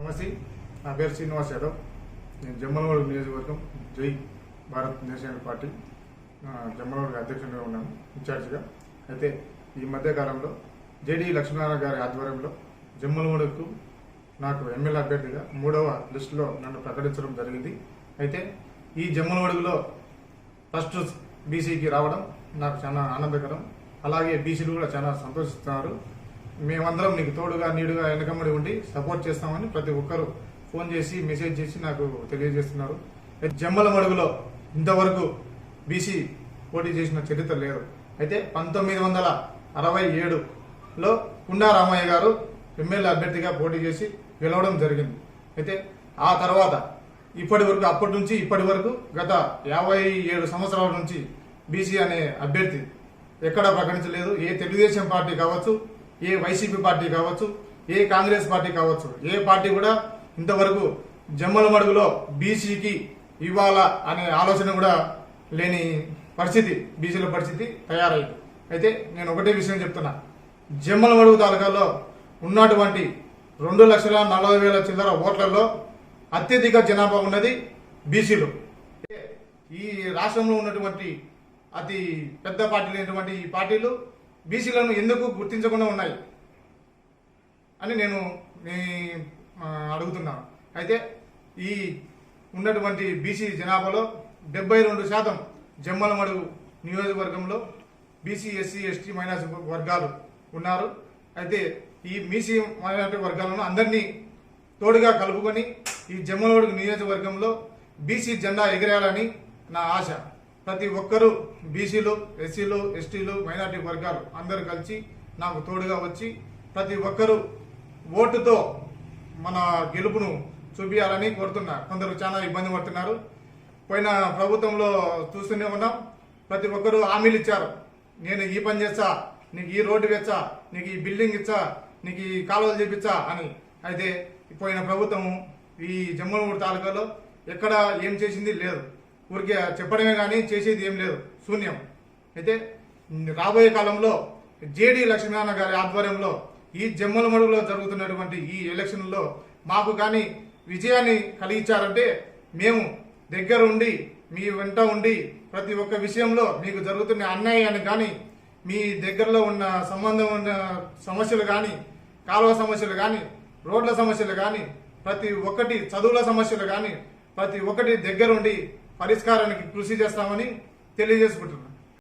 నమస్తే నా పేరు శ్రీనివాస్ యాదవ్. నేను జమ్మలవాడు నియోజకవర్గం జై భారత్ నేషనల్ పార్టీ జమ్మలవాడికి జమ్మలమూడు అధ్యక్షుడిగా ఉన్నాను ఇన్ఛార్జిగా. అయితే ఈ మధ్య కాలంలో జేడీ లక్ష్మీనారాయణ గారి ఆధ్వర్యంలో జమ్మలమూడుకు నాకు ఎమ్మెల్యే అభ్యర్థిగా మూడవ లిస్టులో నన్ను ప్రకటించడం జరిగింది. అయితే ఈ జమ్మలవాడుగులో ఫస్ట్ బీసీకి రావడం నాకు చాలా ఆనందకరం. అలాగే బీసీలు కూడా చాలా సంతోషిస్తున్నారు. మేమందరం నీకు తోడుగా నీడుగా వెనకమ్మడి ఉండి సపోర్ట్ చేస్తామని ప్రతి ఒక్కరు ఫోన్ చేసి మెసేజ్ చేసి నాకు తెలియజేస్తున్నారు. జమ్మల మడుగులో ఇంతవరకు బీసీ పోటీ చేసిన చరిత్ర లేదు. అయితే పంతొమ్మిది వందల అరవై ఏడులో కుండా రామయ్య గారు ఎమ్మెల్యే అభ్యర్థిగా పోటీ చేసి గెలవడం జరిగింది. అయితే ఆ తర్వాత ఇప్పటి వరకు అప్పటి నుంచి ఇప్పటి వరకు గత యాభై ఏడు సంవత్సరాల నుంచి బీసీ అనే అభ్యర్థి ఎక్కడా ప్రకటించలేదు. ఏ తెలుగుదేశం పార్టీ కావచ్చు ఏ వైసీపీ పార్టీ కావచ్చు ఏ కాంగ్రెస్ పార్టీ కావచ్చు ఏ పార్టీ కూడా ఇంతవరకు జమ్మల మడుగులో బీసీకి ఇవ్వాలా అనే ఆలోచన కూడా లేని పరిస్థితి బీసీల పరిస్థితి తయారైంది. అయితే నేను ఒకటే విషయం చెప్తున్నా. జమ్మల మడుగు తాలూకాలో ఉన్నటువంటి రెండు లక్షల నలభై వేల చిల్లర ఓట్లలో అత్యధిక జనాభా ఉన్నది బీసీలు. ఈ రాష్ట్రంలో ఉన్నటువంటి అతి పెద్ద పార్టీలు అయినటువంటి ఈ పార్టీలు బీసీలను ఎందుకు గుర్తించకుండా ఉన్నాయి? అని నేను అడుగుతున్నాను అయితే ఈ ఉన్నటువంటి బీసీ జనాభాలో డెబ్బై రెండు శాతం జమ్మలమడుగు నియోజకవర్గంలో బీసీ ఎస్సీ ఎస్టీ మైనస్ వర్గాలు ఉన్నారు. అయితే ఈ బీసీ మైనార్టీ వర్గాలను అందరినీ తోడుగా కలుపుకొని ఈ జమ్మలమడుగు నియోజకవర్గంలో బీసీ జెండా ఎగిరేయాలని నా ఆశ. ప్రతి ఒక్కరూ బీసీలు ఎస్సీలు ఎస్టీలు మైనార్టీ వర్గాలు అందరూ కలిసి నాకు తోడుగా వచ్చి ప్రతి ఒక్కరూ ఓటుతో మన గెలుపును చూపించాలని కోరుతున్నా. కొందరు చాలా ఇబ్బంది పడుతున్నారు. పోయిన ప్రభుత్వంలో చూస్తూనే ఉన్నాం. ప్రతి ఒక్కరూ హామీలు ఇచ్చారు. నేను ఈ పని చేస్తా నీకు ఈ రోడ్డు వేచ్చా నీకు ఈ బిల్డింగ్ ఇచ్చా నీకు ఈ కాలువలు చేపించా అని అయితే పోయిన ప్రభుత్వం ఈ జమ్మలమూడు తాలూకాలో ఎక్కడ ఏం చేసింది లేదు. ఊరికే చెప్పడమే కానీ చేసేది ఏం లేదు. శూన్యం. అయితే రాబోయే కాలంలో జేడీ లక్ష్మీనారాయణ గారి ఆధ్వర్యంలో ఈ జమ్మలమడుగులో జరుగుతున్నటువంటి ఈ ఎలక్షన్లో మాకు కానీ విజయాన్ని కలిగించారంటే మేము దగ్గర ఉండి మీ వెంట ఉండి ప్రతి ఒక్క విషయంలో మీకు జరుగుతున్న అన్యాయాన్ని కానీ మీ దగ్గరలో ఉన్న సంబంధం ఉన్న సమస్యలు కానీ కాలువ సమస్యలు కానీ రోడ్ల సమస్యలు కానీ ప్రతి ఒక్కటి చదువుల సమస్యలు కానీ ప్రతి ఒక్కటి దగ్గరుండి పరిష్కారానికి కృషి చేస్తామని తెలియజేసుకుంటున్నాను.